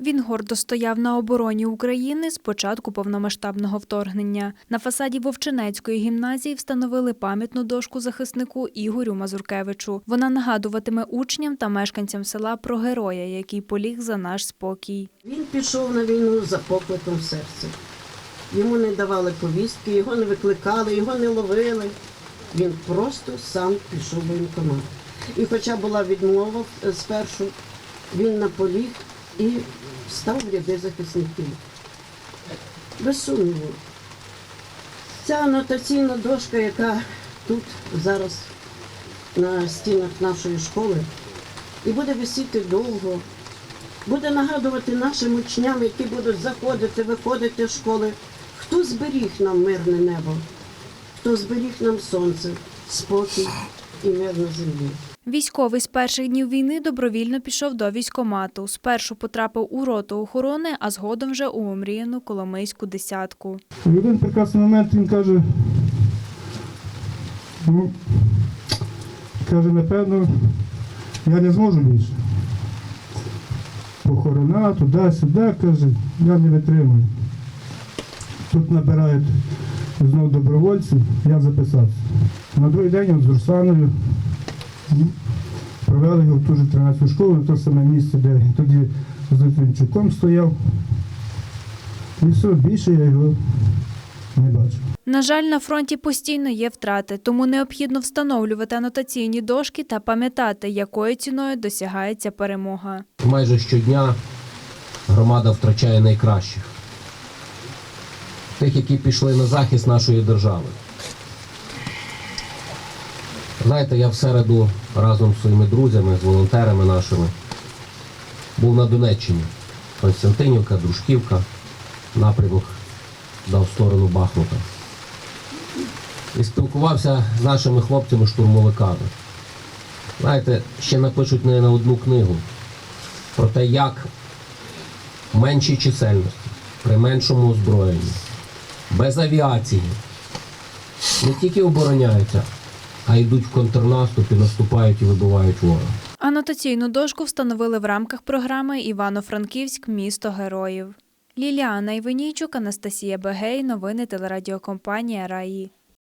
Він гордо стояв на обороні України з початку повномасштабного вторгнення. На фасаді Вовчинецької гімназії встановили пам'ятну дошку захиснику Ігорю Мазуркевичу. Вона нагадуватиме учням та мешканцям села про героя, який поліг за наш спокій. Він пішов на війну за покликом серця. Йому не давали повістки, його не викликали, його не ловили. Він просто сам пішов в воєнкомат. І хоча була відмова спершу, він наполіг і став в ряди захисників. Без сумніву. Ця анотаційна дошка, яка тут зараз на стінах нашої школи, і буде висіти довго, буде нагадувати нашим учням, які будуть заходити, виходити з школи, хто зберіг нам мирне небо, хто зберіг нам сонце, спокій і мир на землі. Військовий з перших днів війни добровільно пішов до військомату. Спершу потрапив у роту охорони, а згодом вже у омріяну Коломийську десятку. В один прекрасний момент він каже, ну, каже, напевно, я не зможу більше. Похорона, туди-сюди, каже, я не витримую. Тут набирають знов добровольців, я записався. На другий день він з Русланою м, провели його в ту ж 13 школу, на те саме місце, де тоді з Литвинчуком стояв. І все, більше я його не бачив. На жаль, на фронті постійно є втрати, тому необхідно встановлювати анотаційні дошки та пам'ятати, якою ціною досягається перемога. Майже щодня громада втрачає найкращих. Тих, які пішли на захист нашої держави. Знаєте, я в середу разом з своїми друзями, з волонтерами нашими був на Донеччині. Константинівка, Дружківка, напрямок дав сторону Бахмута. І спілкувався з нашими хлопцями-штурмовиками. Знаєте, ще напишуть не на одну книгу про те, як в меншій чисельності, при меншому озброєнні, без авіації не тільки обороняються, а йдуть в контрнаступ і наступають і вибивають ворога. Анотаційну дошку встановили в рамках програми Івано-Франківськ місто героїв. Ліліана Іванійчук, Анастасія Бегей, новини телерадіокомпанія Раї.